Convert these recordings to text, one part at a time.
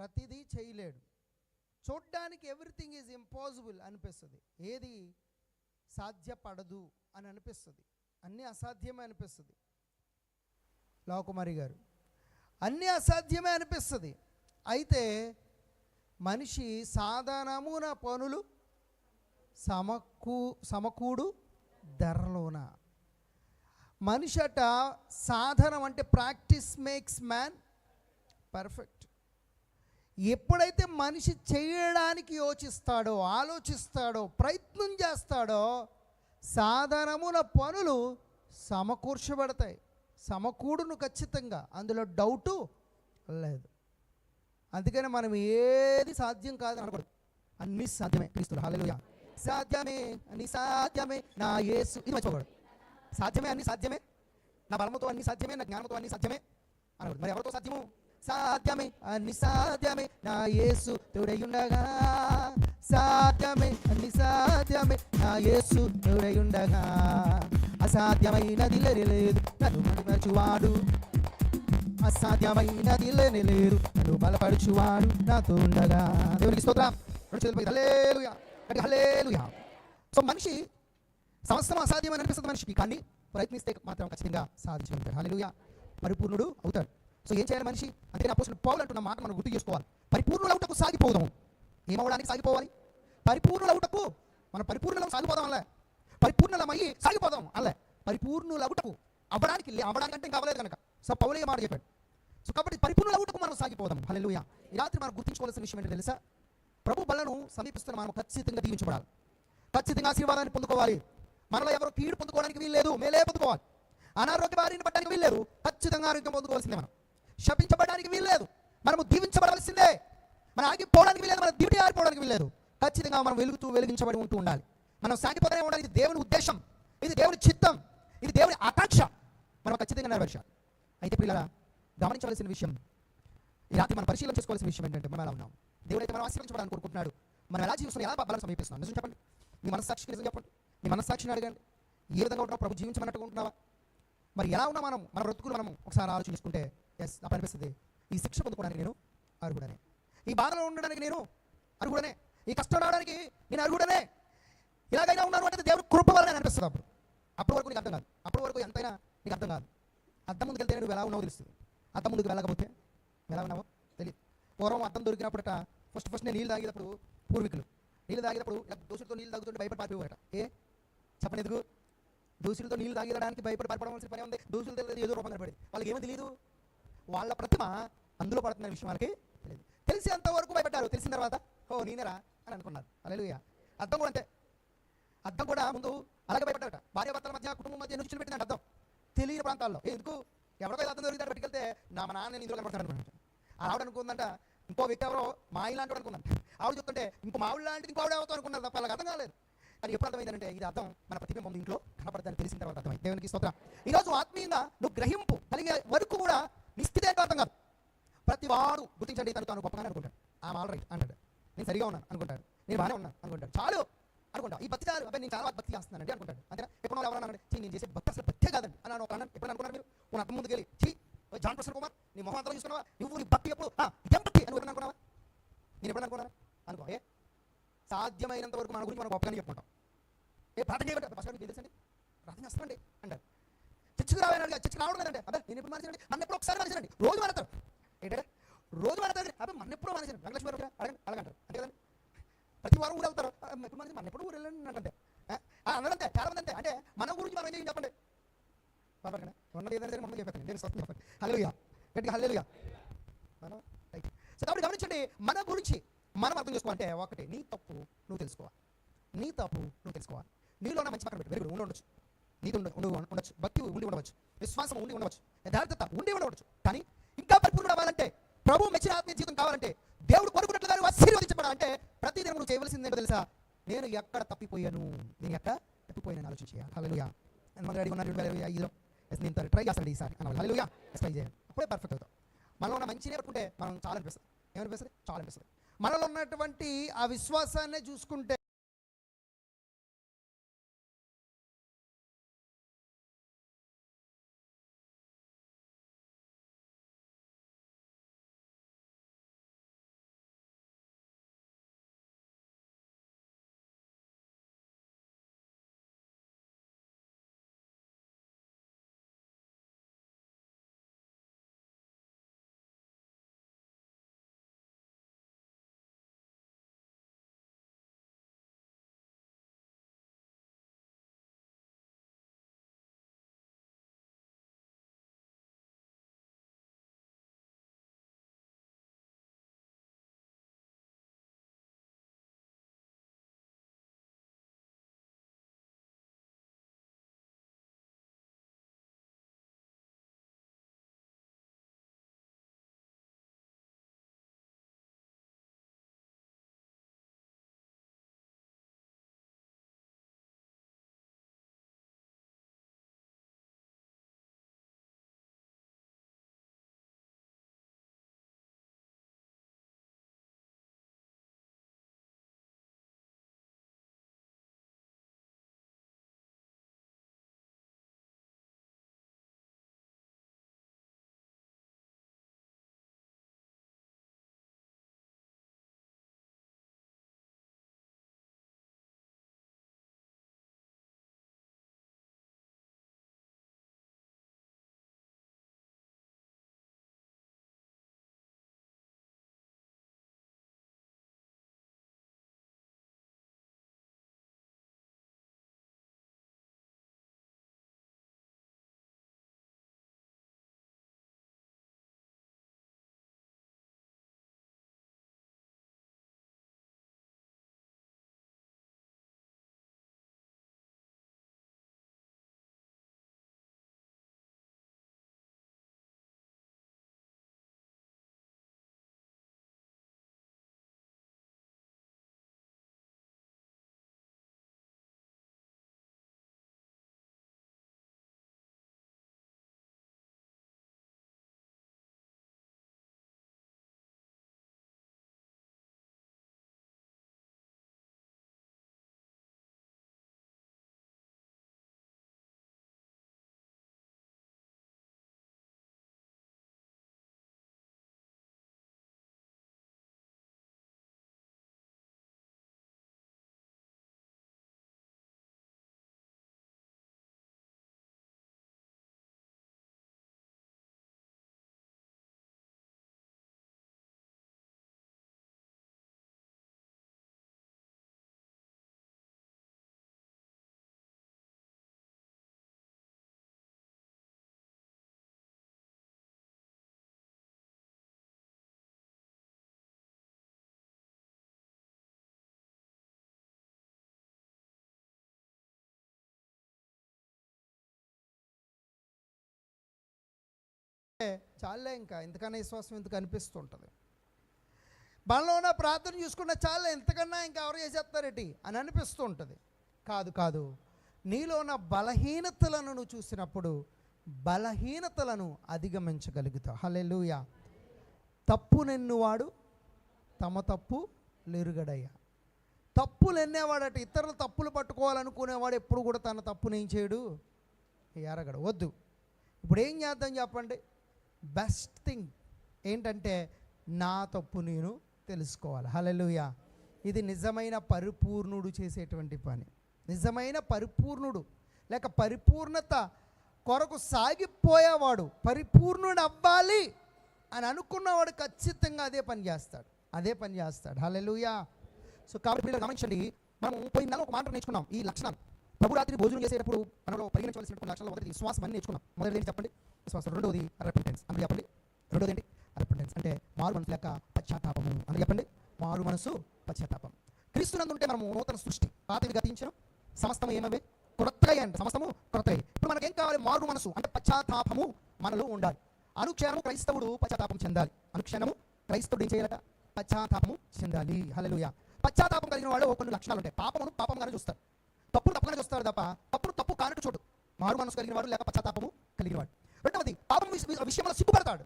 ప్రతిదీ చేయలేడు. చూడ్డానికి ఎవ్రీథింగ్ ఈజ్ ఇంపాసిబుల్ అనిపిస్తుంది. ఏది సాధ్యపడదు అని అనిపిస్తుంది. అన్నీ అసాధ్యమే అనిపిస్తుంది. లోకుమారి గారు అన్నీ అసాధ్యమే అనిపిస్తుంది. అయితే మనిషి సాధారణమున పనులు సమకూ సమకూడు ధరలోన. మనిషట సాధనం అంటే ప్రాక్టీస్ మేక్స్ మ్యాన్ పర్ఫెక్ట్ ఎప్పుడైతే మనిషి చేయడానికి యోచిస్తాడో ఆలోచిస్తాడో ప్రయత్నం చేస్తాడో సాధారణమున పనులు సమకూర్చబడతాయి. సమకూడును ఖచ్చితంగా. అందులో డౌటు లేదు. అందుకని మనం ఏది సాధ్యం కాదని అనకూడదు. అన్ని సాధ్యమే. క్రీస్తులు. హాలెలూయా సాధ్యమే అన్ని సాధ్యమే. నా యేసు. ఇది మర్చిపోకూడదు. సాధ్యమే అన్ని సాధ్యమే. నా బలముతో అన్ని సాధ్యమే నా జ్ఞానంతో అన్ని సాధ్యమే అనకూడదు. మరి ఎవరితో సాధ్యము? సాధ్యమే అన్ని సాధ్యమే. నా యేసు తోడయుండగా. సాధ్యమే అన్ని సాధ్యమే. నా యేసు తోడయుండగా. అసాధ్యమైనది లేదు నన్ను మరిమరచువాడు అసాధ్యమైనది లేని లేరు నన్ను బలపరచువాడు నాతో ఉండగా. దేవునికి స్తోత్రం. రెండు చేతులు పైకి హల్లెలూయా. గట్టిగా సో మనిషి సంవత్సరం అసాధ్యమని అనిపిస్తుంది మనిషికి కానీ ప్రయత్నిస్తే మాత్రం ఖచ్చితంగా సాధించగలుగుతాడు. హలేలుయా పరిపూర్ణుడు అవుతాడు. సో ఏం చేయాలి మనిషి? అంటే అపోసిన పౌలు అంటున్న మాట మనం గుర్తు చేసుకోవాలి. పరిపూర్ణులవుటకు సాగిపోదాం ఏమవడానికి సాగిపోవాలి? పరిపూర్ణులవుటకు మనం పరిపూర్ణలం సాగిపోదాం అలా పరిపూర్ణలమయ్యి సాగిపోదాం అలా పరిపూర్ణులవుటకు అవ్వడానికి అవ్వడానికి అంటే ఇంకా అవ్వలేదు కనుక సో పౌలే మాట చెప్పాడు. సో కాబట్టి పరిపూర్ణులవుటకు మనం సాగిపోదాం హల్లెలూయా. ఈ రాత్రి మనం గుర్తుంచుకోవాల్సిన విషయం ఏంటో తెలుసా? ప్రభు బలను సమీపిస్తున్న మనం ఖచ్చితంగా దీవించబడాలి. ఖచ్చితంగా ఆశీర్వాదాన్ని పొందుకోవాలి. మనలో ఎవరు కీడు పొందుకోవడానికి వీల్లేదు. మేలే పొందుకోవాలి. అనారోగ్య బారిన పడడానికి వీల్లేదు. ఖచ్చితంగా ఆరోగ్యం పొందుకోవాల్సిందే మనం. శపించబడడానికి వీల్లేదు. మనము దీవించబడవలసిందే. మనం ఆగిపోవడానికి వీల్లేదు మన దివిటి ఆగిపోవడానికి వీల్లేదు. ఖచ్చితంగా మనం వెలుగుతూ వెలిగించబడి ఉంటూ ఉండాలి. మనం సాగిపోతూనే ఉండాలి. ఇది దేవుని ఉద్దేశం. ఇది దేవుని చిత్తం. ఇది దేవుని ఆకాంక్ష. మనం ఖచ్చితంగా నెరవేర్చాలి. అయితే పిల్లల గమనించవలసిన విషయం ఈ రాత్రి మనం పరిశీలన చేసుకోవాల్సిన విషయం ఏంటంటే మనం ఎలా ఉన్నాం? దేవుడు అయితే మనం ఆశీర్వించబడాలని కోరుకుంటున్నాడు. మనం ఎలా జీవిస్తున్నాం? ఎలా బలం సమీపిస్తున్నాం? నిజం చెప్పండి. మీ మనస్సాక్షికి నిజం చెప్పండి. మీ మనస్సాక్షిని అడగండి. ఏ విధంగా ఉంటున్నావు? ప్రభు జీవించమన్నట్టుగా ఉంటున్నావా? మరి ఎలా ఉన్నా మనం? మన బ్రతుకులు మనం ఒకసారి ఆలోచించుకుంటే ఎస్ నాకు అనిపిస్తుంది ఈ శిక్ష పొందుకోవడానికి నేను అర్హుడనే. ఈ బాధలో ఉండడానికి నేను అర్హుడనే. ఈ కష్టం రావడానికి నేను అర్హుడనే. ఇలాగైనా ఉన్నాను అంటే దేవుడు కృప వల్ల అనిపిస్తుంది అప్పుడు. అప్పటి వరకు నీకు అర్థం కాదు. అప్పటి వరకు ఎంతైనా నీకు అర్థం కాదు. అద్దం ముందుకు వెళ్తే నువ్వు ఎలా ఉన్నావో తెలుస్తుంది. అద్దం ముందుకు వెళ్ళకపోతే ఎలా ఉన్నావో తెలియదు పూర్వం అద్దం దొరికినప్పుడట ఫస్ట్ ఫస్ట్ నేను నీళ్ళు తాగేటప్పుడు పూర్వీకులు. నీళ్ళు తాగేటప్పుడు ఇలా దోషులతో నీళ్ళు తాగుతుంటే భయపడి పారిపోయారట ఏ? చెప్పండి ఎందుకు? దోషులతో నీళ్ళు తాగేయడానికి భయపడి పారిపోవడం పని ఉంది. దోషులతో ఏదో రూపం కనపడింది. వాళ్ళకి ఏమో తెలియదు వాళ్ళ ప్రతిమ అందులో పడుతున్న విషయం వాళ్ళకి తెలియదు. తెలిసేంత వరకు భయపడ్డారు తెలిసిన తర్వాత ఓ నేనరా అని అనుకున్నారు. అలెలుయ అర్థం కూడా అంతే. అర్థం కూడా ముందు అలాగే భయపడ్డారట. భార్యాభర్తల మధ్య కుటుంబం మధ్య నుంచి పెట్టిందంట అర్థం. తెలియని ప్రాంతాల్లో. ఎందుకు? ఎవరికో అర్థం దొరికితే పట్టుకెళ్తే నా మా నాన్న ఇందులో కనపడతాడు ఆవిడ అనుకుందంట ఇంకో వ్యక్తి ఎవరో మా ఇలాంటి అనుకున్నాను ఆవిడ చెప్తుంటే ఇంకో మావిడ లాంటిది ఇంకో ఆవిడ అవుతాం అనుకున్నారు తప్ప వాళ్ళకి అర్థం కాలేదు. కానీ ఎప్పుడు అర్థమైందంటే ఇది అర్థం మన ప్రతిబింబం ఇంట్లో కనపడదని తెలిసిన తర్వాత అర్థమైంది. దేవునికి స్తోత్రం. ఈరోజు ఆత్మీయంగా నువ్వు గ్రహింపు కలిగే వరకు కూడా నీ అర్థం కాదు ప్రతి వాడు గుర్తించండి తను తాను గొప్పగానే అనుకుంటాడు. ఆమె ఆల్ రైట్ అంటాడు నేను సరిగా ఉన్నాను అనుకుంటాడు. నేను బాగానే ఉన్నాను అనుకుంటాడు. చాలు అనుకుంటా. ఈ భక్తి కాదు అబ్బాయి నేను చాలా భక్తి చేస్తున్నానండి అనుకుంటాడు. అంతేనా? ఎప్పుడు ఎవరన్నా అన్నాడు నేను చేసే భక్తి అసలు భక్తే కాదండి. అని ఒక అన్నాను ఎప్పుడు అనుకున్నారు మీరు? ఉన్న అర్థం ముందుకు వెళ్ళి చీ జాన్ ప్రసన్న కుమార్ నీ మొహం అంతా చూసుకున్నావా నువ్వు నీ భక్తి ఎప్పుడు? "ఆ, భక్తి అని ఎప్పుడు అనుకున్నావా? నేను ఎప్పుడు అనుకున్నాను? అనుకో ఏ? సాధ్యమైనంత వరకు మన గురించి మనం గొప్పగానే చెప్పుకుంటాం. ఏ ప్రార్థన చేయబట్టి ఫస్ట్ మీకు తెలుసండి? ప్రార్థన చేస్తామండి అంటారు. చర్చికి రావాలండి చర్చికి రావడం లేదంటే అదే నేను ఎప్పుడు మానేసానండి మన ఎప్పుడు ఒకసారి మానేసానండి రోజు మానేస్తారు. ఏంటంటే రోజు మానేస్తారు అబ్బాయి మన ఎప్పుడు మానేసాను వెంకటేశ్వర అడగండి అడగంటారు. అంతే కదండి? ప్రతి వారం ఊరు వెళ్తారు. ఎప్పుడు మానేసి మన ఎప్పుడు ఊరు వెళ్ళండి అంటే అందరంతే చాలా మంది అంతే. అంటే మన గురించి మనం ఏం చేయం చెప్పండి? బాబాకండి ఉన్నది ఏదైనా సరే మనం చెప్పండి నేను స్వస్థ చెప్పండి. హల్లెలూయా. గట్టిగా హల్లెలూయా. మనం సో కాబట్టి గమనించండి మన గురించి మనం అర్థం చేసుకోవాలంటే ఒకటి నీ తప్పు నువ్వు తెలుసుకోవాలి. నీ తప్పు నువ్వు తెలుసుకోవాలి. నీలోనే మంచి పక్కన పెట్టి. వెరీ గుడ్ ఉండొచ్చు. నీతి ఉండి ఉండవచ్చు భక్తి ఉండి ఉండవచ్చు. విశ్వాసం ఉండి ఉండవచ్చు. యథార్థత ఉండి ఉండవచ్చు. కానీ ఇంకా పరిపూర్ణ అవ్వాలంటే ప్రభు మెచ్చిన ఆత్మీయ జీవితం కావాలంటే దేవుడు కొనుక్కున్నట్లుగా నువ్వు ఆశీర్వదించబడాలంటే ప్రతి దినం నువ్వు చేయవలసింది ఏంటో తెలుసా? నేను ఎక్కడ తప్పిపోయాను? నేను ఎక్కడ తప్పిపోయాను ఆలోచించేయాలి హలోయా మన రెడీ ఉన్నారు రెండు వేల ఐదులో. ఎస్ నేను ట్రై చేస్తాను ఈసారి. అన్న హల్లెలూయా. ట్రై చేయాలి అప్పుడే పర్ఫెక్ట్ అవుతాం. మనలో ఉన్న మంచినే పట్టుకుంటే మనం చాలా అనిపిస్తుంది ఏమనిపిస్తుంది? చాలా అనిపిస్తుంది మనలో ఉన్నటువంటి ఆ విశ్వాసాన్నే చూసుకుంటే చాలే ఇంకా ఇంతకన్నా విశ్వాసం ఎందుకు అనిపిస్తుంటుంది? బలంలో ఉన్న ప్రార్థన చూసుకున్న చాలే ఇంతకన్నా ఇంకా ఎవరు చేసేస్తారేటి అని అనిపిస్తూ ఉంటుంది కాదు కాదు. నీలో ఉన్న బలహీనతలను నువ్వు చూసినప్పుడు బలహీనతలను అధిగమించగలుగుతావు. హల్లెలూయా. తప్పు నిన్నువాడు తమ తప్పు లెరుగడయ్యా తప్పులు ఎన్నేవాడట ఇతరులు తప్పులు పట్టుకోవాలనుకునేవాడు ఎప్పుడు కూడా తన తప్పునేం చేయడు? ఎరగడు వద్దు. ఇప్పుడు ఏం చేద్దాం చెప్పండి? బెస్ట్ థింగ్ ఏంటంటే నా తప్పు నేను తెలుసుకోవాలి. హలలుయ ఇది నిజమైన పరిపూర్ణుడు చేసేటువంటి పని. నిజమైన పరిపూర్ణుడు. లేక పరిపూర్ణత కొరకు సాగిపోయేవాడు. పరిపూర్ణుడు అవ్వాలి అని అనుకున్నవాడు ఖచ్చితంగా అదే పని చేస్తాడు. అదే పని చేస్తాడు. హల్లెలూయా సో కాబట్టి గమనించండి మనం పోయిన ఒక మాట నేర్చుకున్నాం. ఈ లక్షణాలు. ప్రభు రాత్రి భోజనం చేసేటప్పుడు మనలో పరిగణించవలసిన లక్షణాలు ఒకటి విశ్వాసం అని నేర్చుకున్నాం మొదటి ఏంటి చెప్పండి? విశ్వాసం రెండోది రెపెంటెన్స్ అని చెప్పండి. రెండోది ఏంటి? రెప్రెంటెన్స్ అంటే మారు మనసు యొక్క పశ్చాత్తాపము. అని చెప్పండి. మారు మనసు పశ్చాత్తాపం. క్రీస్తునందు ఉంటే మనము నూతన సృష్టి. పాతవి గతించడం సమస్తము ఏమవే? క్రొత్తగా అంట సమస్తము క్రొత్తవి ఇప్పుడు మనకేం కావాలి? మారు మనసు. అంటే పశ్చాత్తాపము మనలో ఉండాలి. అనుక్షణము క్రైస్తవుడు పశ్చాత్తాపం చెందాలి. అనుక్షణము క్రైస్తవుడు ఏం చేయాలట? పశ్చాత్తాపము చెందాలి. హలలుయ పశ్చాత్తాపం కలిగిన వాళ్ళు కొన్ని లక్షణాలు ఉంటాయి పాపమును పాపంగానే చూస్తారు. తప్పుడు తప్పుగా చూస్తారు తప్ప తప్పుడు తప్పు కానట్టు చూడు మారు మనసు కలిగిన వాడు లేక పశ్చాత్తాపము కలిగిన వాడు రెండవది పాపం విషయంలో సిగ్గుపడతాడు.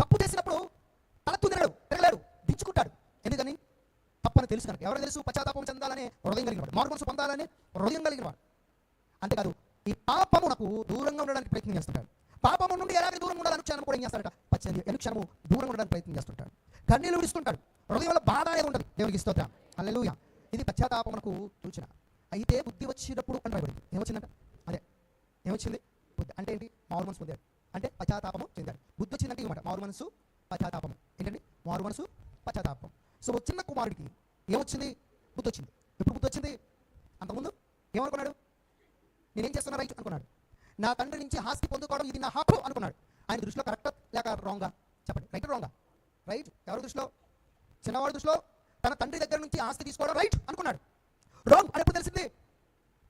తప్పు చేసినప్పుడు తల తుందిరాడు తిరగలేడు దించుకుంటాడు. ఎందుకని? తప్పని తెలుసు కనుక. ఎవరు తెలుసు? పశ్చాత్తాపం చెందాలని హృదయం కలిగినవాడు. మారు మనసు పొందాలని హృదయం కలిగినవాడు. అంతేకాదు ఈ పాపమునకు దూరంగా ఉండడానికి ప్రయత్నం చేస్తుంటాడు. పాపము నుండి ఎలాగ దూరంగా ఉండాలని క్షణం కూడా ఏం చేస్తాడట? పచ్చని అనుక్షణము దూరంగా ఉండడానికి ప్రయత్నం చేస్తుంటాడు. కన్నీళ్ళు విడుస్తుంటాడు. హృదయంలో బాధ అనేది ఉండదు దేవునికి స్తోత్రం. హల్లెలూయా. ఇది పశ్చాత్తాపమునకు సూచన. అయితే బుద్ధి వచ్చినప్పుడు అని రాయబడింది ఏమొచ్చిందంట అదే. ఏమొచ్చింది బుద్ధి. అంటే ఏంటి? మారు మనసు పొందాడు అంటే పశ్చాత్తాపము చెందాడు బుద్ధి వచ్చిందంటే ఇమాట మారు మనసు పశ్చాత్తాపం ఏంటండి? మారు మనసు పశ్చాత్తాపం సో వచ్చిన కుమారుడికి ఏమొచ్చింది బుద్ధి వచ్చింది. ఎప్పుడు బుద్ధి వచ్చింది? అంతకుముందు? ఏమనుకున్నాడు? నేనేం చేస్తున్నా రైట్ అనుకున్నాడు. నా తండ్రి నుంచి ఆస్తి పొందుకోవడం ఇది నా హక్కు అనుకున్నాడు. ఆయన దృష్టిలో కరెక్ట్ లేక రాంగా? చెప్పండి. రైట్ రాంగా? రైట్. ఎవరి దృష్టిలో? చిన్నవాడి దృష్టిలో తన తండ్రి దగ్గర నుంచి ఆస్తి తీసుకోవడం రైట్ అనుకున్నాడు. రాంగ్ అని ఎప్పుడు తెలిసింది?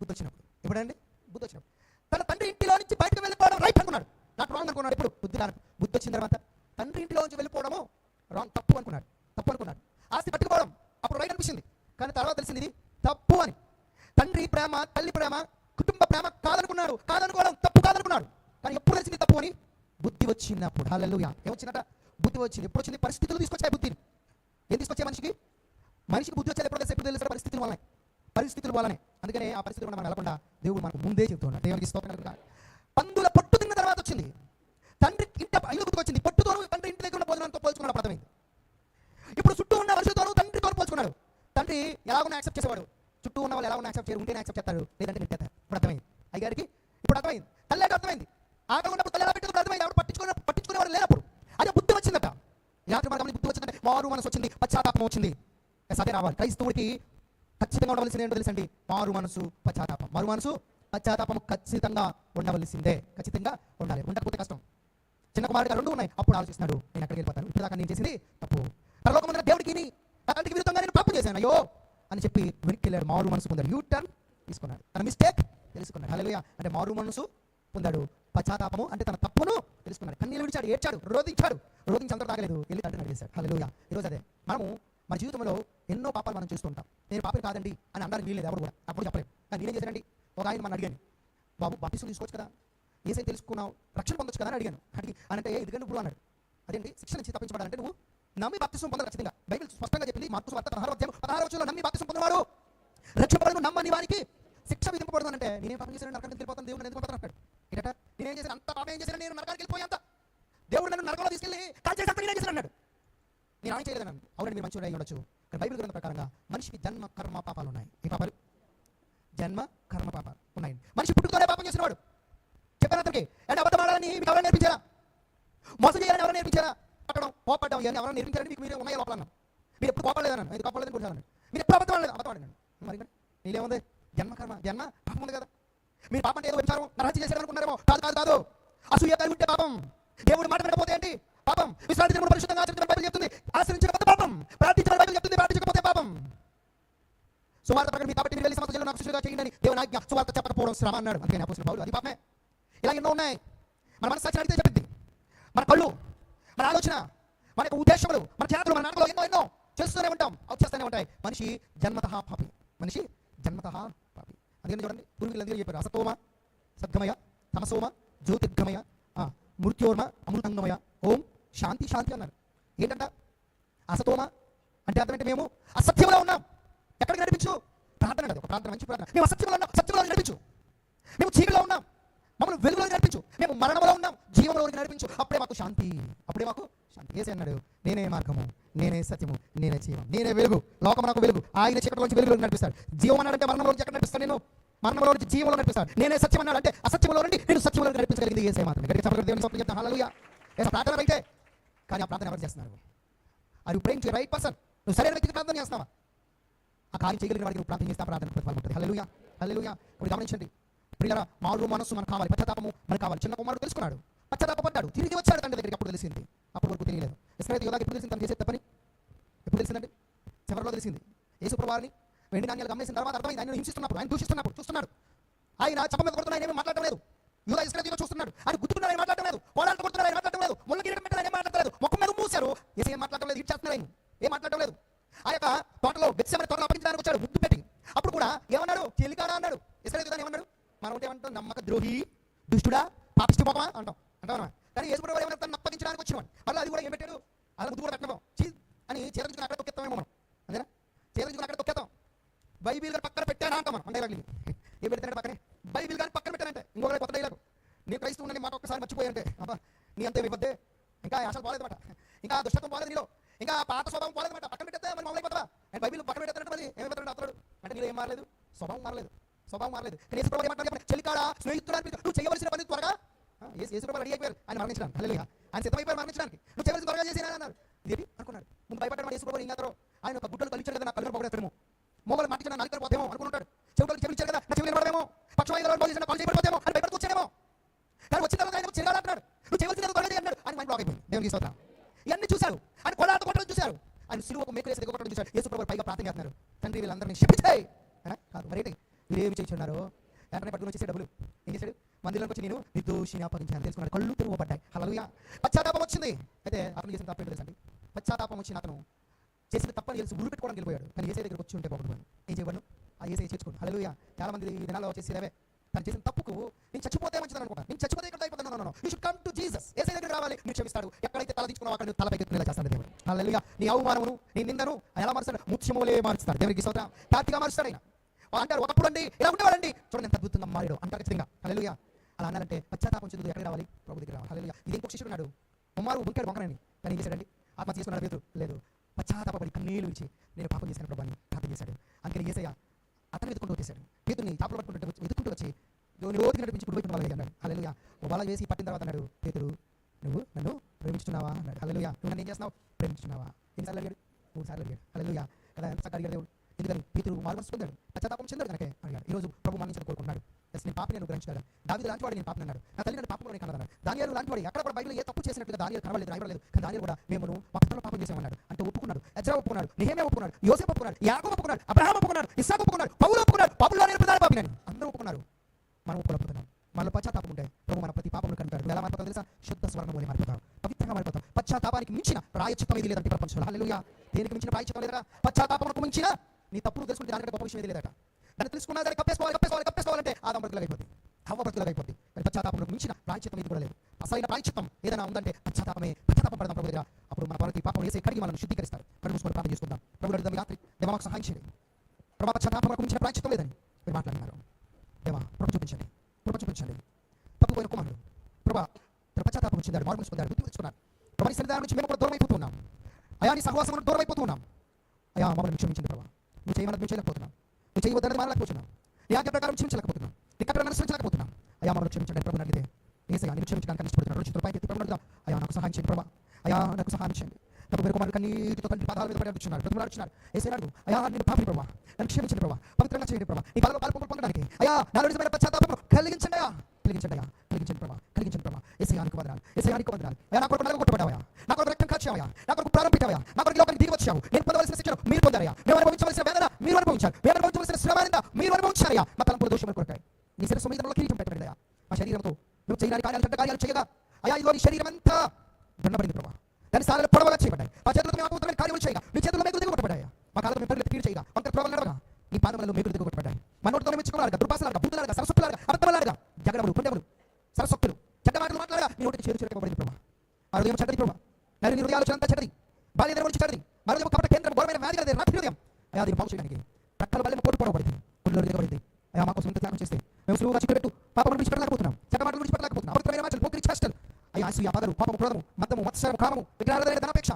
బుద్ధి వచ్చినప్పుడు. ఎప్పుడండి? బుద్ధి వచ్చినప్పుడు. తన తండ్రి ఇంటిలో నుంచి బయటకు వెళ్ళిపోవడం రైట్ అనుకున్నాడు. నాట్ రాంగ్ అనుకున్నాడు. ఇప్పుడు బుద్ధి రాను బుద్ధి వచ్చిన తర్వాత తండ్రి ఇంటిలో నుంచి వెళ్ళిపోవడము రాంగ్ తప్పు అనుకున్నాడు. తప్పు అనుకున్నాడు. ఆస్తి పట్టుకుపోవడం అప్పుడు రైట్ అనిపించింది. కానీ తర్వాత తెలిసింది ఇది తప్పు అని. తండ్రి ప్రేమ తల్లి ప్రేమ కుటుంబ ప్రేమ కాదనుకున్నాడు. కాదనుకోవడం తప్పు కాదనుకున్నాడు. కానీ ఎప్పుడు తెలిసింది తప్పు అని? బుద్ధి వచ్చినప్పుడు. హల్లెలూయా ఏమొచ్చినట బుద్ధి వచ్చింది. ఎప్పుడు వచ్చింది? పరిస్థితులు తీసుకొచ్చాయి బుద్ధిని. ఏం తీసుకొచ్చాయి మనిషికి? మనిషికి బుద్ధి వచ్చేది ఎప్పుడు తెలిసి? ఎప్పుడు తెలిసిన పరిస్థితులు వల్ల పరిస్థితుల వల్లనే. అందుకనే ఆ పరిస్థితులు మనం వెళ్ళకుండా దేవుడు మనకు ముందే చెబుతున్నాడు. దేవునికి స్తోత్రం పందుల పొట్టు తిన్న తర్వాత వచ్చింది. తండ్రి ఇంట ఇల్లుకు వచ్చింది. పొట్టుతోను తండ్రి ఇంటి దగ్గర ఉన్న భోజనంతో పోల్చుకున్నాడు అర్థమైంది. ఇప్పుడు చుట్టూ ఉన్న మనుషులతోనూ తండ్రితో పోల్చుకున్నాడు. తండ్రి ఎలాగో యాక్సెప్ట్ చేసేవాడు. చుట్టూ ఉన్న వాళ్ళు ఎలాగో యాక్సెప్ట్ చేయరు. ఉంటేనే యాక్సెప్ట్ చేస్తారు. లేదంటే నెట్టేస్తారు ఇప్పుడు అర్థమైంది. అయ్యారికి ఇప్పుడు అర్థమైంది. తల్లి అర్థమైంది. ఆకలి ఉన్నప్పుడు తల్లి ఎలా పెట్టుకుంటే అర్థమైంది. ఎవరు పట్టించుకునే పట్టించుకునేవాడు లేనప్పుడు. అదే బుద్ధి వచ్చిందట. రాత్రి మన బుద్ధి వచ్చిందంటే మారు మనసు వచ్చింది పశ్చాత్తాపం వచ్చింది. ఎస్ అదే రావాలి. క్రైస్తవుడికి ఖచ్చితంగా ఉండవలసింది ఏంటో తెలుసండి? మారు మనసు పశ్చాత్తాపం. మారు మనసు పశ్చాత్తాపం ఖచ్చితంగా ఉండవలసిందే. ఖచ్చితంగా ఉండాలి. ఉండకపోతే కష్టం. చిన్న కుమారుడిగా రెండు ఉన్నాయి. అప్పుడు ఆలోచిస్తున్నాడు నేను ఎక్కడికి వెళ్ళిపోతాను? ఇప్పుడు దాకా నేను చేసింది తప్పు. పరలోకం ఉన్న దేవుడికి నీ విరుద్ధంగా నేను పాపం చేశాను. అయ్యో! అని చెప్పి వెనక్కి వెళ్ళాడు మారు మనసు పొందాడు. యూ టర్న్ తీసుకున్నాడు. తన మిస్టేక్ తెలుసుకున్నాడు. హల్లెలూయా! అంటే మారు మనసు పొందాడు. పశ్చాత్తాపము అంటే తన తప్పును తెలుసుకున్నాడు. కన్నీళ్ళు విడిచాడు ఏడ్చాడు రోధించాడు. రోధించి అంతా తాగలేదు. వెళ్ళి తండ్రి అడిగేశాడు. హలో ఈరోజు అదే. మనము మన జీవితంలో ఎన్నో పాపాలు మనం చేస్తుంటాం నేను పాపం కాదండి అని అనడానికి వీలేదు ఎవరు కూడా. అప్పుడు చెప్పలేదు కానీ నేనేం చేశానండి? ఒక ఆయన మనం అడిగాను బాబు బాప్టిసం తీసుకోవచ్చు కదా? ఏసై తెలుసుకున్నావు? రక్షణ పొందొచ్చు కదా? అని అడిగాను. అడిగి అంటే ఎందుకంటే ఇప్పుడు అన్నాడు. అదేంటి? శిక్షణ నుంచి తప్పించబడాలంటే నువ్వు నమ్మి బాప్తిసం పొందాలి ఖచ్చితంగా. బైబిల్ స్పష్టంగా చెప్పింది మార్పు వార్త పదహారు అధ్యాయం పదహారు వచ్చంలో నమ్మి బాప్తిసం పొందవాడు రక్షపడను నమ్మని వారికి శిక్ష విధింపబడదు అంటే నేనేం పాపం చేశాను? నరకానికి వెళ్ళిపోతాను దేవుడు ఎందుకు పోతాను అంటాడు ఏంటంటే? నేనేం చేశాను? అంత పాపం ఏం చేశాను? నేను నరకానికి వెళ్ళిపోయాంత? దేవుడు నన్ను నరకంలో తీసుకెళ్ళి కాల్ చేసి నేనేం చేశాను అన్నాడు. నేను ఆయన చేయలేదు అన్నాను. అవునండి మీరు మంచిగా ఉండొచ్చు. కానీ బైబిల్ గ్రంథ ప్రకారంగా మనిషికి జన్మ కర్మ పాపాలు ఉన్నాయి. ఏ పాపాలు? జన్మ కర్మ పాపాలు ఉన్నాయి మనిషి పుట్టుకతోనే పాపం చేసినవాడు. చెప్పాను అతనికి అంటే అబద్ధం ఆడాలని మీకు ఎవరైనా నేర్పించారా? మోసం చేయాలని ఎవరైనా నేర్పించారా? పట్టడం కోపడ్డం ఇవన్నీ ఎవరైనా నేర్పించారని మీకు మీరు ఉన్నాయి లోపల మీరు ఎప్పుడు కోపలేదన్నాను ఇది కోపలేదని కూడా మీరు ఎప్పుడు అబద్ధం ఆడలేదు? అబద్ధం ఆడినాను మరి ఇంకా నీళ్ళేముంది జన్మ కర్మ జన్మ పాపం ఉంది కదా. మీరు పాపం ఏదో విచారం నరహత్య చేశారు అనుకున్నారేమో కాదు కాదు కాదు. అసూయ కలిగి ఉంటే పాపం. దేవుడు మాట వినకపోతే ఏంటి? పాపం. విశ్రాంతి దినమును పరిశుద్ధంగా ఆచరించడం బైబిల్ చెప్తుంది. ఆచరించకపోతే పాపం. ప్రార్థించడం బైబిల్ చెప్తుంది ప్రార్థించకపోతే పాపం. సువార్త ప్రకటన మీ కాబట్టి మీరు వెళ్ళి సమస్యలు నాకు శిష్యులుగా చేయండి దేవుని ఆజ్ఞ. సువార్త చెప్పకపోవడం శ్రమ అన్నాడు. అందుకని అపోసిన పౌరులు అది పాపమే. ఇలా ఎన్నో ఉన్నాయి. మన మనసు సాక్షి అడిగితే చెప్పింది. మన కళ్ళు మన ఆలోచన మన యొక్క ఉద్దేశములు మన చేతులు మన నడకలు ఎన్నో ఎన్నో చేస్తూనే ఉంటాం. అవి చేస్తూనే ఉంటాయి. మనిషి జన్మత పాపి. మనిషి జన్మత పాపి. అందుకని చూడండి? పూర్వీకులు అందుకని చెప్పారు. అసతోమ సద్గమయ? తమసోమ? జ్యోతిర్గమయ? మృత్యోర్మ? అమృతంగమయ? ఓం శాంతి శాంతి అన్నారు. ఏంటంట? అసతోమ అంటే అర్థం ఏంటి మేము? అసత్యంలో ఉన్నాం. ఎక్కడికి నడిపించు? ప్రార్థన కాదు ఒక ప్రార్థన మంచి ప్రార్థన. మేము అసత్యంలో ఉన్నాం. సత్యంలో నడిపించు. మేము చీకటిలో ఉన్నాం. మమ్మల్ని వెలుగులో నడిపించు. మేము మరణంలో ఉన్నాం. జీవంలోకి నడిపించు. అప్పుడే మాకు శాంతి. అప్పుడే మాకు శాంతి. ఏసే అన్నాడు నేనే మార్గము నేనే సత్యము నేనే జీవం నేనే వెలుగు. లోకం నాకు వెలుగు. ఆయన చీకటిలోంచి వెలుగులోకి నడిపిస్తాడు. జీవం అన్నాడంటే మరణంలోంచి ఎక్కడ నడిపిస్తాను నేను మరణంలో నుంచి జీవంలో నడిపిస్తాడు. నేనే సత్యం అన్నాడు అంటే అసత్యంలో నుండి నేను సత్యంలో నడిపించగలిగింది ఏసే మాత్రమే. గడికి చెప్పగలిగిన దేవుని సొంతం చెప్తాను. హల్లెలూయా. ఏసా ప్రార్థన అయితే కానీ ఆ ప్రార్థన ఎవరు చేస్తున్నారు? అది ప్రేమ్ టు రైట్ పర్సన్? నువ్వు సరైన వ్యక్తికి ప్రార్థన చేస్తావా? ఆ కార్యం చేయగలిగిన వాడికి నువ్వు ప్రార్థన చేస్తా ప్రార్థన ప్రతిఫలం ఉంటుంది. హల్లెలూయా హల్లెలూయా. ఇప్పుడు గమనించండి. ప్రియుల మారు మనస్సు మనకు కావాలి. పశ్చాత్తాపము మనకు కావాలి. చిన్న కుమారుడు తెలుసుకున్నాడు. పశ్చాత్తాపడ్డాడు తిరిగి వచ్చాడు తండ్రి దగ్గరికి. అప్పుడు తెలిసింది. అప్పుడు వరకు తెలియలేదు. ఇస్రాయల్ యోగా ఎప్పుడు తెలిసింది తను చేసే తప్పని? ఎప్పుడు తెలిసిందండి? చివరిలో తెలిసింది. యేసుప్రభువారిని వెండి నాణ్యాలు గమనించిన తర్వాత అర్థమైంది. ఆయన హింసిస్తున్నప్పుడు ఆయన దూషిస్తున్నప్పుడు చూస్తున్నాడు. ఆయన చెప్ప మీద కొడుతున్నా ఆయన ఏమీ మాట్లాడలేదు లేదు యూదా ఇస్రాయల్ చూస్తున్నాడు ఆయన గుర్తుకున్నాడు ఆయన మాట్లాడడం లేదు పోలాడు కొడుతున్నాడు ఆయన మాట్లాడడం లేదు ముళ్ళ గిరీటం పెట్టాడు ఆయన మాట్లాడడం లేదు ముఖం మీద మూసారు ఏసీ ఏం మాట్లాడడం లేదు ఇచ్చేస్తున్నారు ఆయన ఏం మాట్లాడడం లేదు ఆ యొక్క తోటలో బెత్సెమని తోటలో అప్పగించడానికి వచ్చాడు ముద్దు పెట్టి అప్పుడు కూడా ఏమన్నాడు చెలికాడా అన్నాడు ఇస్రాయల్ యూదా ఏమన్నాడు మనం ఉంటే ఏమంటాం నమ్మక ద్రోహి దుష్టుడా పాపిష్టి పోకమా అంటాం అంటాం కానీ యేసు ప్రభు ఏమన్నా తను అప్పగించడానికి వచ్చినవాడు మళ్ళీ అది కూడా ఏం పెట్టాడు అలా ముద్దు కూడా పెట్టడం చీ అని చేతులు అక్కడ తొక్కేస్తామేమో మనం అంతేనా చేతులు అక్కడ తొక్కేస్తాం బైబిల్ గారు పక్కన పెట్టానా అంటాం మనం డైలాగ్ ఏం పెడతాడు పక్కనే బైబిల్ గారు పక్కన పెట్టానంటే ఇంకొకటి కొత్త డైలాగ్ నీ క్రైస్తవు నీ మాట ఒక్కసారి మర్చిపోయానంటే అబ్బా నీ అంతే విపత్తే ఇంకా ఆశలు పోలేదన్నమాట ఇంకా దుష్టత్వం పోలేదు నీలో ఇంకా పాత స్వభావం పోలేదన్నమాట పక్కన పెట్టేస్తే మరి మొదలైపోతావా నేను బైబిల్ పక్కన పెట్టేస్తానంటే మరి అతడు. అంటే నీలో ఏం మారలేదు? స్వభావం మారలేదు. స్వభావం మారలేదు. కానీ యేసు ప్రభు ఏమంటాడు చెప్పండి చెలికాడా స్నేహితుడా అనిపించు. నువ్వు చేయవలసిన పని త్వరగా? ఏసు యేసు ప్రభు రెడీ అయిపోయారు. ఆయన మరణించడానికి. హల్లెలూయా. ఆయన సిద్ధమైపోయారు మరణించడానికి. నువ్వు చేయవలసిన త్వరగా చేసినా అన్నారు. దేవి అనుకున్నాడు. నువ్వు భయపడ్డాడు ఏసు ప్రభు ఇంకా ఆయన ఒక గుడ్డలు కలిచాడు కదా నా కళ్ళు పొగడేస్తాడేమో మొగలు మాటించిన నాలుగు పోతేమో అనుకుంటాడు చెవులకు చెవులు ఇచ్చారు కదా నా చెవులు పడదేమో పక్షం ఐదు చేయబడిపోతేమో అని భయపడుతూ వచ్చాడేమో. కానీ వచ్చిన తర్వాత ఆయన చిరగాడు నువ్వు చేయవలసిన త్వరగా అన్నాడు అని మైండ్ బ్లాక్ అయిపోయింది. దేవునికి స్తోత్రం. ఇవన్నీ చూశారు. ఆయన కొలాట కొట్టడం చూశారు. ఆయన సిలువ ఒక మేకలేసి దిగ చూశాడు యేసు ప్రభు పైగా ప్రార్థన చేస్తున్నారు. తండ్రి వీళ్ళందరినీ క్షమించాయి కాదు మరేంటి? వీరేమి ఏమి చేస్తున్నారు వెంటనే పట్టుకుని వచ్చేసే డబ్బులు. ఏం చేశాడు? మందిరంలోకి వచ్చి నేను నిర్దోషిని అప్పగించాను తెలుసుకున్నాడు. కళ్ళు తెరవబడ్డాయి హల్లెలూయా. పశ్చాత్తాపం వచ్చింది. అయితే అతను చేసిన తప్పేంటో తెలుసండి పశ్చాత్తాపం వచ్చిన అతను చేసిన తప్పని తెలిసి. గురి పెట్టుకోవడానికి వెళ్ళిపోయాడు. కానీ ఏసై దగ్గరకు వచ్చి ఉంటే బాగుంటుంది ఏం చేయబడు ఆ ఏసై చేర్చుకోండి హల్లెలూయా. చాలా మంది ఈ దినాల్లో చేసేవే తను చేసిన తప్పుకు నేను చచ్చిపోతే మంచిదని అనుకుంటా నేను చచ్చిపోతే ఇక్కడ అయిపోతాను you should come to Jesus ఏసై దగ్గర రావాలి. నేను క్షమిస్తాడు. ఎక్కడైతే తల దించుకున్నావు అక్కడ తల పైకి చేస్తాడు దేవుడు. అలా నీ అవమానమును నీ నిందను ఎలా మారుస్తాడు? ముత్యములే మారుస్తాడు దేవుడికి స్తోత్రం. తాటిగా మారుస్తాడు ఆయన. అంటారు ఒకప్పుడు అండి ఇలా ఉండేవాడండి చూడండి ఎంత అద్భుతంగా మారాడు అంటారు ఖచ్చితంగా. అలా అలా అనాలంటే పశ్చాత్తాపం చెందుతూ ఎక్కడికి రావాలి? ప్రభు దగ్గర రావాలి. అలా ఇది ఇంకొక శిష్యుడు ఉన్నాడు. కుమారు ఉంకాడు వంకరని కానీ ఏం చేశాడండి? ఆత్మ చేసుకున్నాడు. పేరు లేదు. పశ్చాత్తాపడి కన్నీళ్ళు ఇచ్చి నేను పాపం చేశాను ప్రభు అని ప్రార్థన చేశాడు. అందుకని ఏసయ్య అతను వెతుకుంటూ వచ్చేసాడు పేతుని చాపలు పట్టుకుంటూ వచ్చి వెతుకుంటూ వచ్చి నువ్వు రోజుకి నడిపించి కుడివైపు వాళ్ళు అన్నాడు. హల్లెలూయా. ఓ బల వేసి పట్టిన తర్వాత అన్నాడు పేతురు నువ్వు నన్ను ప్రేమించుతున్నావా అన్నాడు. హల్లెలూయా. నువ్వు నన్ను ఏం చేస్తున్నావు? ప్రేమించున్నావా ఎన్నిసార్లు అడిగాడు? మూడు సార్లు అడిగాడు. హల్లెలూయా. కదా ఎంత అడిగాడు దేవుడు. ఎందుకని? పేతురు మార్గం పొందాడు పశ్చాత్తాపం చెందాడు కనుక అడిగాడు. ఈరోజు ప్రభు మరణించడం కోరుకున్నాడు ఎస్ నేను పాపని నేను గ్రహించాడు దావిది లాంటి వాడు నేను పాపని అన్నాడు. నా తల్లి నన్ను పాపం నేను కన్నాడు దానియాలు లాంటి వాడు ఎక్కడ కూడా బైబిల్ ఏ తప్పు చేసినట్టుగా దానియాలు కనబడలేదు రాయబడలేదు. కానీ దానియాలు కూడా మేము మా పాపం చేసామన్నాడు అంటే ఒప్పుకున్నాడు. ఎజ్రా ఒప్పుకున్నాడు. నిహేమే ఒప్పుకున్నాడు. యోసేపు ఒప్పుకున్నాడు. యాకోబు ఒప్పుకున్నాడు. అబ్రహాం ఒప్పుకున్నాడు. ఇస్సాకు ఒప్పుకున్నాడు. పౌలు ఒప్పుకున్నాడు. పౌలు నేను ప్రధాన పాపి అందరూ ఒప్పుకున్నారు. మనం ఒప్పుకోలేకపోతున్నాం. మనలో పశ్చాత్తాపం ఉంటే ప్రభు మన ప్రతి పాపమును కంటాడు ఎలా మారిపోతాం తెలుసా? శుద్ధ స్వర్ణం వలె మారిపోతాం పవిత్రంగా మారిపోతాం పశ్చాత్తాపానికి మించిన ప్రాయచిత్తం ఇది లేదంటే ప్రపంచంలో హల్లెలూయా. దేనికి మించిన ప్రాయచిత్తం లేదట పశ్చాత్తాపమునకు మించిన నీ తప్పులు తెలుసుకుంటే దానికంటే గొప్ప విషయం ఏది లేదట. దాన్ని తెలుసుకున్నా దాన్ని కప్పేసుకోవాలి కప్పేసుకోవాలి కప్పేసుకోవాలంటే ఆదాం బ్రతుకులు అయిపోతుంది హవ్వ బ్రతుకులు అయిపోతుంది కానీ పశ్చాత్తాపమునకు మించిన ప్రాయచిత్తం ఇది కూడా లేదు. అసలైన ప్రాయచిత్తం ఏదైనా ఉందంటే పశ్చాత్తాపమే పశ్చాత్తాపం పడదాం ప్రభు దగ్గర అప్పుడు మన ప్రతి పాపం వేసే కడిగి మనం శుద్ధీకరిస్తారు. కడుగు మూసుకొని ప్రార్థన చేసుకుందాం. ప్రభు అడుగుదాం రాత్రి. దేవా మాకు సహాయం చేయండి. ప్రభా పశ్చాత్తాపమునకు మించిన ప్రాయచిత్తం లేదని మీరు మాట్లాడినారు. దేవా కృప చూపించండి కృప చూపించండి తప్పుపోయిన కుమారుడు కృప తన పశ్చాత్తాపం చెందాడు మార్పు పొందాడు గుర్తు తెచ్చుకున్నాడు ప్రభా నీ సన్నిధానం నుంచి మేము కూడా దూరం అయిపోతున్నాం అయా నీ సహవాసం నుండి దూరం అయిపోతున్నాం అయా మమ్మల్ని క్షమించండి ప్రభా నువ్వు చేయమన్నది మేము చేయలేకపోతున్నాం నువ్వు చేయవద్దన్నది మానలేకపోతున్నాం నీ ఆజ్ఞ ప్రకారం క్షమించలేకపోతున్నాం నీ కట్టడం అనుసరించలేకపోతున్నాం అయా మమ్మల్ని క్షమించండి ప్రభు అడిగితే ఏసయ్యా నేను క్షమించడానికి ఇష్టపడుతున్నాను రెండు చేతుల ఎత్తి ప్రభు అడుగుదాం. అయా నాకు సహాయం చేయండి ప్రభా అయా నాకు సహాయం చేయండి ప్రభు మీరు కుమారుడు కన్నీటితో తండ్రి పాదాల మీద పడి అడుగుతున్నారు ప్రతి అడుగుతున్నారు ఏసై అడుగు అయా నేను పాపి ప్రభా నన్ను క్షమించండి ప్రభా పవిత్రంగా చేయండి ప్రభా. ఈ పాదలో పాలు పొందడానికి అయ్యా నాలుగు నిజమైన పశ్చాత్తాపం కలిగించండి అయ్యా. కలిగించండి అయ్యా. కలిగించండి ప్రభా కలిగించండి ప్రభా. ఏసయానికి వందనాలు ఏసయానికి వందనాలు. అయ్యా నా కొరకు నలుగు కొట్టబడావా నా కొరకు రక్తం కాచావా నా కొరకు ప్రాణం నా కొరకు లోకానికి దిగి వచ్చావు. నేను పొందవలసిన శిక్షను మీరు పొందారయ్యా. మేము అనుభవించవలసిన వేదన మీరు అనుభవించారు. మేము అనుభవించవలసిన శ్రమ మీరు అనుభవించారయ్యా. మా తలంపుల దోషములు కొరకాయి. నీ శిరస్సు మీద కిరీటం పెట్టబడిందయ్యా. మా శరీరంతో నువ్వు చేయడానికి కార్యాలు చెడ్డ కార్యాలు చేయగా. అయ్యా ఇదిగో నీ శరీరం అంతా దండబడింది ప్రభా. దాని స్థానాలు పొడవగా చేయబడ్డాయి. మా చేతులతో మేము అద్భుతమైన కార్యములు చేయగా. మీ చేతుల్లో మేకులు దిగొట్టబడ్డాయి మా కాలంలో మేము పరిగెత్తి తీరు చేయగా. వంకర ప్రభావం నడవగా. నీ పాదములలో మేకులు దిగొట్టబడ్డాయి మా నోటితో మెచ్చుకోవాలగా దుర్భాషలాగా బూతులాగా సరస్వతులాగా అర్థమలాగా జగడములు పుణ్యములు సరస్వక్తులు చెడ్డ మాటలు మాట్లాడగా నీ నోటికి చేరు చేరకబడింది ప్రభా ఆ హృదయం చెడ్డది ప్రభా నరి నీ హృదయాలు అంతా చెడ్డది. బాల్య నుంచి చెడ్డది. మా హృదయం కాబట్టి కేంద్రం ఘోరమైన వ్యాధి కదా రాత్రి హృదయం. అయ్యా దీన్ని బాగు చేయడానికి రక్తాలు బల్లెం పోటు పొడవబడింది గుడ్లో దిగబడింది అయ్యా మా కోసం ఇంత త్యాగం చేస్తే మేము సులువుగా చిక్కుపెట్టు పాప విడిచిపెట్టలేకపోతున్నాం చెడ్డ మద్దము మత్సరము కామము విగ్రహాల ధనాపేక్ష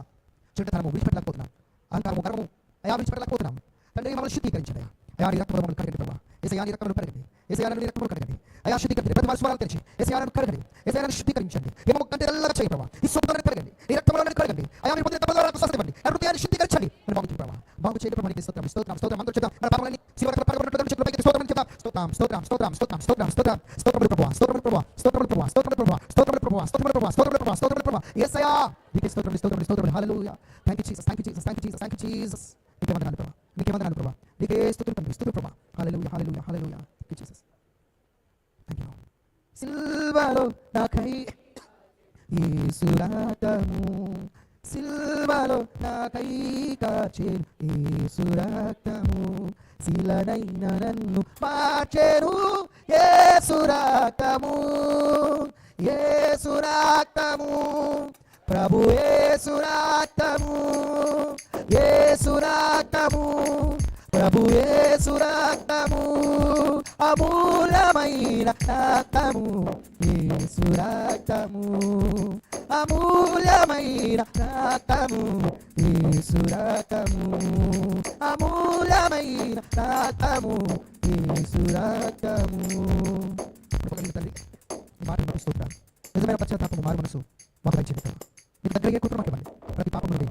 చెడ్డతనము విడిచిపెట్టలేకపోతున్నాం. అహంకారము గర్వము అయా విడిచిపెట్టలేకపోతున్నాం. తండ్రి మమ్మల్ని శుద్ధీకరించండి. అయా నీ రక్తంలో మమ్మల్ని కడగండి ప్రభావ ఏసయాని రక్తంలో కడగండి. ఏసయాని రక్తంలో కడగండి. అయా శుద్ధీకరించండి. ప్రతి స్వరాలు తెరిచి ఏసయాలను కడగండి. ఏసయాలను శుద్ధీకరించండి. ఏమో కంటే ఎల్లగా చేయి ప్రభావ ఈ సొంతలను కడగండి. ఈ రక్తంలో కడగండి. అయా మీరు పొందిన తప్పదాలకు స్వస్థత ఇవ్వండి. ఆ హృదయాన్ని శుద్ధీకరించండి. మీరు బాగుంది ప్రభావ బాగు చేయడం మనకి స్తోత్రం స్తోత్రం స్తోత్రం. అందరూ చెప్తాం మన పాపాలని శివరకల పరగొట్టు చెట్లు పైకి స్తోత్రం చెప్తాం స్తోత్రం స్తోత్రం స్తోత్రం స్తోత్రం స్తోత్రం స్తోత్రం స్తోత్రం ప్రభావ స్తోత్రం ప్రభావ స్తోత్రం ప్రభావ స్తోత్రం ప్రభావ స్తోత్రం ప్రభావ స్తోత్రం ప్రభావ స్తోత్రం ప్రభావ స్తోత్రం ప్రభావ యేసయ్యా నీకు స్తోత్రం స్తోత్రం స్తోత్రం హల్లెలూయా. Thank you Jesus thank you Jesus thank you Jesus thank you Jesus నీకే వందనాలు ప్రభావ నీకే వందనాలు ప్రభావ నీకే స్తోత్రం తండ్రి స్తోత్రం ప్రభావ హల్లెలూయా హల్లెలూయా హల్లెలూయా. Thank you Jesus thank you సిల్వలో నాకై యేసురాతము సిల్వలో నాకై కాచే యేసురాతము శిలనైన నన్ను మార్చేరు యేసు రక్తము. ప్రభు యేసు రక్తము. యేసు రక్తము. ప్రభు యేసు రక్తము. అమూలమైన రక్తము. యేసు రక్తము. అమూలమైన రక్తము. యేసు రక్తము. అమూలమైన రక్తము. యేసు రక్తము. తల్లి మాట మనసు నిజమైన పశ్చాత్తాపము మారు మనసు. మాకు దయచేయండి ప్రభు. మీకు దగ్గరగా కుటుంబం ఇవ్వండి. ప్రతి పాపం నుండి.